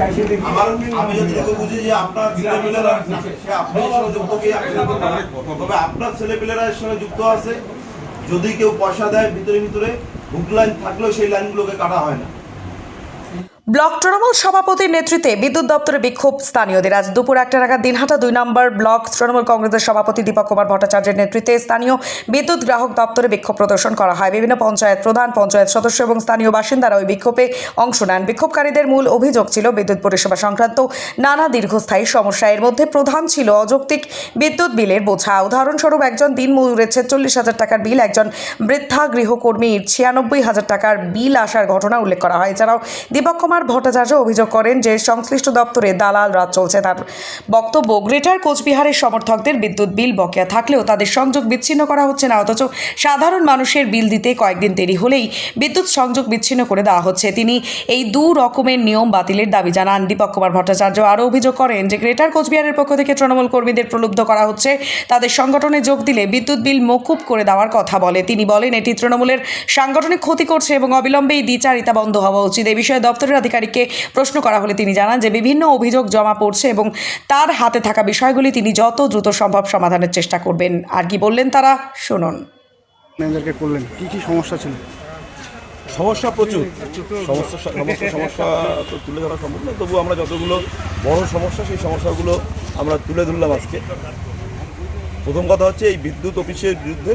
আমার আমি যতটুকু বুঝি যে আপনার ছেলেপেলেরা সে আপনার সঙ্গে যুক্ত কি তবে আপনার ছেলেপিলেরা এর সঙ্গে যুক্ত আছে। যদি কেউ পয়সা দেয় ভিতরে ভিতরে হুক লাইন থাকলেও সেই লাইনগুলোকে কাটা হয় না। ব্লক তৃণমূল সভাপতির নেতৃত্বে বিদ্যুৎ দপ্তরে বিক্ষোভ স্থানীয়দের। আজ দুপুর একটা নাগাদ দিনহাটা দুই নম্বর ব্লক তৃণমূল কংগ্রেসের সভাপতি দীপক কুমার ভট্টাচার্যের নেতৃত্বে স্থানীয় বিদ্যুৎ গ্রাহক দপ্তরে বিক্ষোভ প্রদর্শন করা হয়। বিভিন্ন পঞ্চায়েত প্রধান, পঞ্চায়েত সদস্য এবং স্থানীয় বাসিন্দারা ওই বিক্ষোভে অংশ নেন। বিক্ষোভকারীদের মূল অভিযোগ ছিল বিদ্যুৎ পরিষেবা সংক্রান্ত নানা দীর্ঘস্থায়ী সমস্যা। এর মধ্যে প্রধান ছিল অযৌক্তিক বিদ্যুৎ বিলের বোঝা। উদাহরণস্বরূপ একজন দিন মজুরের ছেচল্লিশ হাজার টাকার বিল, একজন বৃদ্ধা গৃহকর্মীর ছিয়ানব্বই হাজার টাকার বিল আসার ঘটনা উল্লেখ করা হয়। এছাড়াও দীপক কুমার ভট্টাচার্য অভিযোগ করেন যে সংশ্লিষ্ট দপ্তরে দালাল রাজ চলছে তার বক্তব্য, গ্রেটার কোচবিহারের সমর্থকদের বিদ্যুৎ বিল বকেয়া থাকলেও তাদের সংযোগ বিচ্ছিন্ন করা হচ্ছে না, অথচ সাধারণ মানুষের বিল দিতে কয়েকদিন দেরি হলেই বিদ্যুৎ সংযোগ বিচ্ছিন্ন করে দেওয়া হচ্ছে। তিনি এই দু রকমের নিয়ম বাতিলের দাবি জানান। দীপক কুমার ভট্টাচার্য আরও অভিযোগ করেন যে গ্রেটার কোচবিহারের পক্ষ থেকে তৃণমূল কর্মীদের প্রলুব্ধ করা হচ্ছে। তাদের সংগঠনে যোগ দিলে বিদ্যুৎ বিল মকুব করে দেওয়ার কথা বলে। তিনি বলেন, এটি তৃণমূলের সাংগঠনিক ক্ষতি করছে এবং অবিলম্বে এই দ্বিচারিতা বন্ধ হওয়া উচিত। এই বিষয়ে দপ্তরের আধিকারিককে প্রশ্ন করা হলে তিনি জানান যে বিভিন্ন অভিযোগ জমা পড়ছে এবং তার হাতে থাকা বিষয়গুলি তিনি যত দ্রুত সম্ভব সমাধানের চেষ্টা করবেন। আর কি বললেন তারা? শুনুন। ম্যানেজারকে করলেন। কি কি সমস্যা ছিল? সমস্যা প্রচুর। সমস্যা সমস্যা তো তুলে ধরা সম্ভব না তবু আমরা যতগুলো বড় সমস্যা সেই সমস্যাগুলো আমরা তুলে ধরলাম আজকে। প্রথম কথা হচ্ছে এই বিদ্যুৎ অফিসের বিরুদ্ধে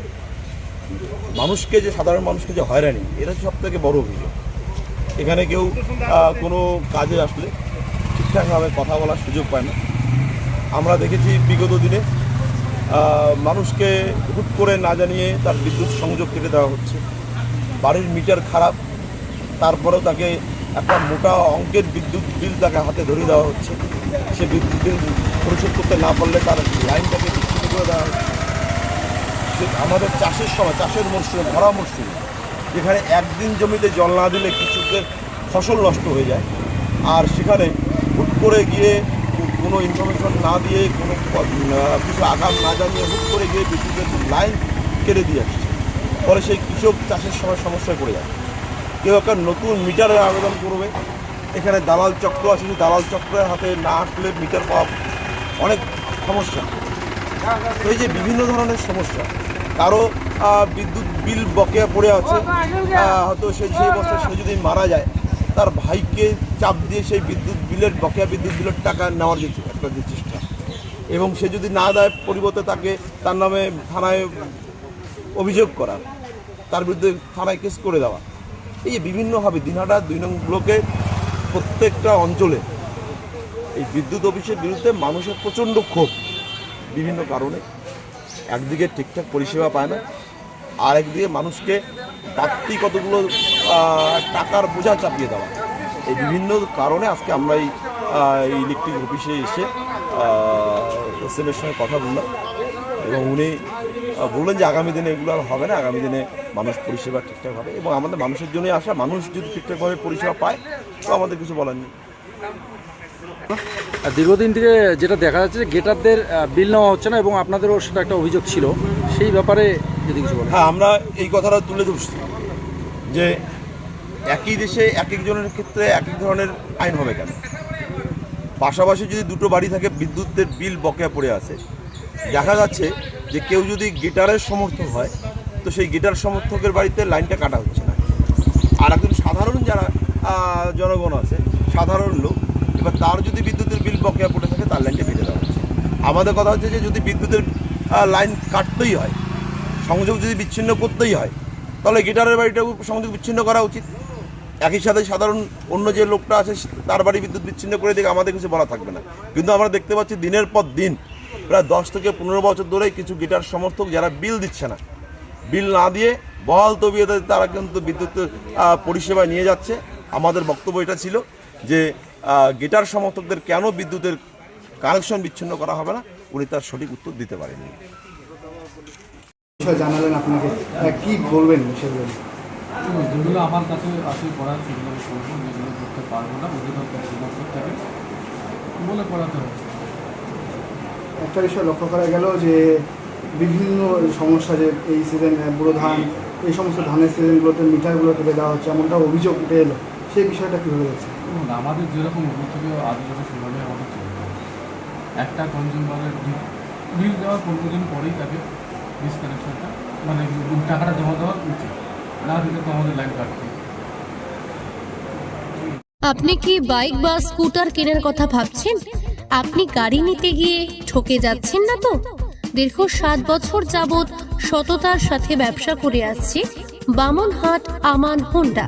মানুষকে যে সাধারণ মানুষকে যে হয়রানি এটা সব থেকে বড় অভিযোগ। এখানে কেউ কোনো কাজে আসলে ঠিকঠাকভাবে কথা বলার সুযোগ পায় না। আমরা দেখেছি বিগত দিনে মানুষকে হুট করে না জানিয়ে তার বিদ্যুৎ সংযোগ কেটে দেওয়া হচ্ছে। বাড়ির মিটার খারাপ, তারপরেও তাকে একটা মোটা অঙ্কের বিদ্যুৎ বিল তাকে হাতে ধরে দেওয়া হচ্ছে। সে বিদ্যুৎ বিল পরিশোধ করতে না পারলে তার লাইনটাকে বিচ্ছিন্ন করে দেওয়া হচ্ছে। আমাদের চাষের সময়, চাষের মরশুমে, ভরা মরশুমে। যেখানে একদিন জমিতে জল না দিলে কৃষকদের ফসল নষ্ট হয়ে যায়। আর সেখানে হুট করে গিয়ে কোনো ইনফরমেশন না দিয়ে কোনো কিছু আগাম না জানিয়ে হুট করে গিয়ে বিদ্যুতের লাইন কেটে দিয়ে আসছে। পরে সেই কৃষক চাষের সময় সমস্যায় পড়ে যায়। কেউ একটা নতুন মিটারের আবেদন করবে। এখানে দালাল চক্র আছে দালাল চক্রের হাতে না আসলে মিটার পাওয়া অনেক সমস্যা। এই যে বিভিন্ন ধরনের সমস্যা কারও বিদ্যুৎ বিল বকেয়া পড়ে আছে। হয়তো সেই সেই বছর সে যদি মারা যায় তার ভাইকে চাপ দিয়ে সেই বিদ্যুৎ বিলের বকেয়া বিদ্যুৎ বিলের টাকা নেওয়ার যে একটা যে চেষ্টা। এবং সে যদি না দেয় পরিবর্তে তাকে তার নামে থানায় অভিযোগ করা তার বিরুদ্ধে থানায় কেস করে দেওয়া। এই যে বিভিন্নভাবে দিনহাটা দুই নং ব্লকে প্রত্যেকটা অঞ্চলে এই বিদ্যুৎ অফিসের বিরুদ্ধে মানুষের প্রচণ্ড ক্ষোভ বিভিন্ন কারণে। একদিকে ঠিকঠাক পরিষেবা পায় না আর একদিকে মানুষকে বাড়তি কতগুলো টাকার বোঝা চাপিয়ে দেওয়া। এই বিভিন্ন কারণে আজকে আমরা এই ইলেকট্রিক অফিসে এসে এস এর সঙ্গে কথা বললাম এবং উনি বললেন যে আগামী দিনে এগুলো আর হবে না, আগামী দিনে মানুষ পরিষেবা ঠিকঠাক হবে এবং আমাদের মানুষের জন্যই আসা, মানুষ যদি ঠিকঠাকভাবে পরিষেবা পায়, তো আমাদের কিছু বলার নেই। দীর্ঘদিন থেকে যেটা দেখা যাচ্ছে যে গেটারদের বিল নেওয়া হচ্ছে না এবং আপনাদেরও সেটা একটা অভিযোগ ছিল। সেই ব্যাপারে যদি কিছু বলেন। হ্যাঁ আমরা এই কথাটা তুলে ধরছি যে একই দেশে এক একজনের ক্ষেত্রে এক এক ধরনের আইন হবে কেন? পাশাপাশি যদি দুটো বাড়ি থাকে, বিদ্যুতের বিল বকেয়া পড়ে আছে। দেখা যাচ্ছে যে কেউ যদি গিটারের সমর্থক হয়, তো সেই গিটার সমর্থকের বাড়িতে লাইনটা কাটা হচ্ছে না। আর একজন সাধারণ যারা জনগণ আছে, সাধারণ লোক এবার তার যদি বিদ্যুতের বিল বকেয়া পড়ে থাকে তার লাইনটা কেটে দেওয়া হচ্ছে। আমাদের কথা হচ্ছে যে যদি বিদ্যুতের লাইন কাটতেই হয় সংযোগ যদি বিচ্ছিন্ন করতেই হয় তাহলে গিটারের বাড়িটাও সংযোগ বিচ্ছিন্ন করা উচিত। একই সাথে সাধারণ অন্য যে লোকটা আছে তার বাড়ি বিদ্যুৎ বিচ্ছিন্ন করে দিকে আমাদের কিছু বলা থাকবে না। কিন্তু আমরা দেখতে পাচ্ছি দিনের পর দিন প্রায় দশ থেকে পনেরো বছর ধরেই কিছু গিটার সমর্থক যারা বিল দিচ্ছে না বিল না দিয়ে বহাল তবিয়তে তারা কিন্তু আহ, পরিষেবা নিয়ে যাচ্ছে। আমাদের বক্তব্য এটা ছিল যে গিটার সমর্থকদের কেন বিদ্যুতের কানেকশন বিচ্ছিন্ন করা হবে না? উনি তার সঠিক উত্তর দিতে পারেননি। বিষয় জানালেন আপনাকে। আহ, কি বলবেন যেগুলো আমার কাছে আসে পড়ার সেগুলো আমি করব যেগুলো করতে পারব না অধিদপ্তর অধিদপ্তর থেকে বলে পড়াতে হবে। একটা বিষয় লক্ষ্য করা গেল যে বিভিন্ন সমস্যা যে এই সিজন বুড়ো ধান এই সমস্ত ধানের সিজনগুলোতে মিটারগুলো কেটে দেওয়া হচ্ছে এমনটা অভিযোগ উঠে এলো। সেই বিষয়টা কীভাবে যাচ্ছে দেখুন আমাদের যেরকম আদেশ আছে সেভাবে আমাদের চলতে হবে একটা কনজিউমারের বিল দেওয়ার পনেরো দিন পরেই তাকে ডিসকানেকশনটা মানে টাকাটা জমা দেওয়া উচিত। না দিলে তো আমাদের লাইন কাটতে হবে। আপনি কি বাইক বা স্কুটার কেনার কথা ভাবছেন? আপনি গাড়ি নিতে গিয়ে ঠকে যাচ্ছেন না তো? দীর্ঘ সাত বছর যাবৎ সততার সাথে ব্যবসা করে আসছে বামনহাট আমান হোন্ডা।